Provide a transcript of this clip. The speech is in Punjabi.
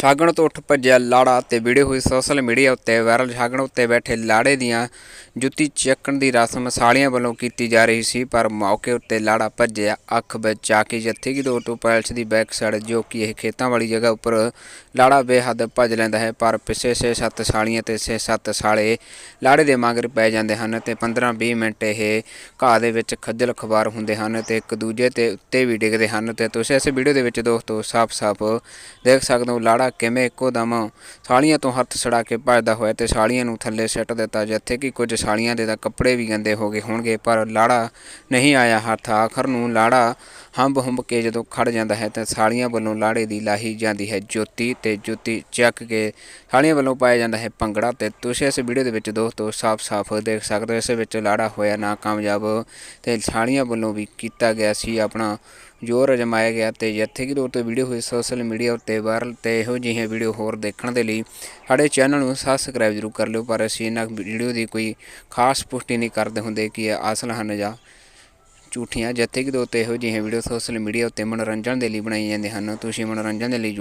ਛਾਗਣ ਤੋਂ ਉੱਠ ਭੱਜਿਆ ਲਾੜਾ ਤੇ ਵੀਡੀਓ ਹੋਈ ਸੋਸ਼ਲ ਮੀਡੀਆ ਉੱਤੇ ਵਾਇਰਲ ਛਾਗਣ ਉੱਤੇ ਬੈਠੇ ਲਾੜੇ ਦੀਆਂ ਜੁੱਤੀ ਚੱਕਣ ਦੀ ਰਸਮ ਸਾਲੀਆਂ ਵੱਲੋਂ ਕੀਤੀ ਜਾ ਰਹੀ ਸੀ, ਪਰ ਮੌਕੇ ਉੱਤੇ ਲਾੜਾ ਭੱਜਿਆ, ਅੱਖ ਵਿੱਚ ਆ ਕੇ ਜੱਥੇ ਕੀ ਦੋ ਤੋਂ ਪੈਲਸ ਦੀ ਬੈਕ ਸਾਈਡ ਜੋ ਕਿ ਇਹ ਖੇਤਾਂ ਵਾਲੀ ਜਗ੍ਹਾ ਉੱਪਰ ਲਾੜਾ ਬੇਹੱਦ ਭੱਜ ਲੈਂਦਾ ਹੈ, ਪਰ ਪਿੱਛੇ ਛੇ ਸੱਤ ਸਾਲੀਆਂ ਤੇ ਛੇ ਸੱਤ ਸਾਲੇ ਲਾੜੇ ਦੇ ਮਗਰ ਪੈ ਜਾਂਦੇ ਹਨ ਤੇ 15-20 ਮਿੰਟ ਇਹ ਘਾਹ ਦੇ ਵਿੱਚ ਖੱਜਲ ਖਵਾਰ ਹੁੰਦੇ ਹਨ ਤੇ ਇੱਕ ਦੂਜੇ ਤੇ ਉੱਤੇ ਵੀ ਡਿੱਗਦੇ ਹਨ ਤੇ ਤੁਸੀਂ ਇਸ ਵੀਡੀਓ ਦੇ ਵਿੱਚ ਦੋਸਤੋ ਸਾਫ਼-ਸਾਫ਼ ਦੇਖ ਸਕਦੇ ਹੋ, ਲਾੜਾ ਕਿਵੇਂ ਇੱਕੋ ਦਮ ਸਾਲੀਆਂ ਤੋਂ ਹੱਥ ਛੜਾ ਕੇ ਭੱਜਦਾ ਹੋਇਆ ਤੇ ਸਾਲੀਆਂ ਨੂੰ ਥੱਲੇ ਸਿੱਟ ਦਿੱਤਾ, ਜਿੱਥੇ ਕਿ ਕੁਝ ਸਾਲੀਆਂ ਦੇ ਤਾਂ ਕੱਪੜੇ ਵੀ ਗੰਦੇ ਹੋ ਗਏ ਹੋਣਗੇ, ਪਰ ਲਾੜਾ ਨਹੀਂ ਆਇਆ ਹੱਥ। ਆਖਰ ਨੂੰ ਲਾੜਾ ਹੰਬ ਹੰਬ ਕੇ ਜਦੋਂ ਖੜ ਜਾਂਦਾ ਹੈ ਤਾਂ ਸਾਲੀਆਂ ਵੱਲੋਂ ਲਾੜੇ ਦੀ ਲਾਹੀ ਜਾਂਦੀ ਹੈ ਜੋਤੀ ਤੇ ਜੋਤੀ ਚੱਕ ਕੇ ਸਾਲੀਆਂ ਵੱਲੋਂ ਪਾਇਆ ਜਾਂਦਾ ਹੈ ਭੰਗੜਾ ਤੇ ਤੁਸੀਂ ਇਸ ਵੀਡੀਓ ਦੇ ਵਿੱਚ ਦੋਸਤੋ ਸਾਫ਼-ਸਾਫ਼ ਦੇਖ ਸਕਦੇ ਹੋ। ਇਸ ਵਿੱਚ ਲਾੜਾ ਹੋਇਆ ਨਾ ਕਾਮਯਾਬ ਤੇ ਸਾਲੀਆਂ ਵੱਲੋਂ ਵੀ ਕੀਤਾ ਗਿਆ ਸੀ ਆਪਣਾ ਜ਼ੋਰ ਅਜਮਾਇਆ ਗਿਆ ਤੇ ਜਿੱਥੇ ਤੌਰ 'ਤੇ ਵੀਡੀਓ ਹੋਈ ਸੋਸ਼ਲ ਮੀਡੀਆ ਉੱਤੇ ਵਾਇਰਲ ਤੇ ਇਹੋ ਜਿਹੀਆਂ ਵੀਡੀਓ ਹੋਰ ਦੇਖਣ ਦੇ ਲਈ ਸਾਡੇ ਚੈਨਲ ਨੂੰ ਸਬਸਕ੍ਰਾਈਬ ਜ਼ਰੂਰ ਕਰ ਲਿਓ ਪਰ ਅਸੀਂ ਇਹਨਾਂ ਵੀਡੀਓ ਦੀ ਕੋਈ ਖਾਸ ਪੁਸ਼ਟੀ ਨਹੀਂ ਕਰਦੇ ਹੁੰਦੇ ਕਿ ਇਹ ਅਸਲ ਹਨ ਜਾਂ ਝੂਠੀਆਂ ਜਿੱਥੇ ਕਿ ਦੋਸਤੋ ਇਹੋ ਜਿਹੀਆਂ ਵੀਡੀਓ ਸੋਸ਼ਲ ਮੀਡੀਆ ਉੱਤੇ ਮਨੋਰੰਜਨ ਦੇ ਲਈ ਬਣਾਈਆਂ ਜਾਂਦੇ ਹਨ। ਤੁਸੀਂ ਮਨੋਰੰਜਨ ਦੇ ਲਈ ਜੁੜ-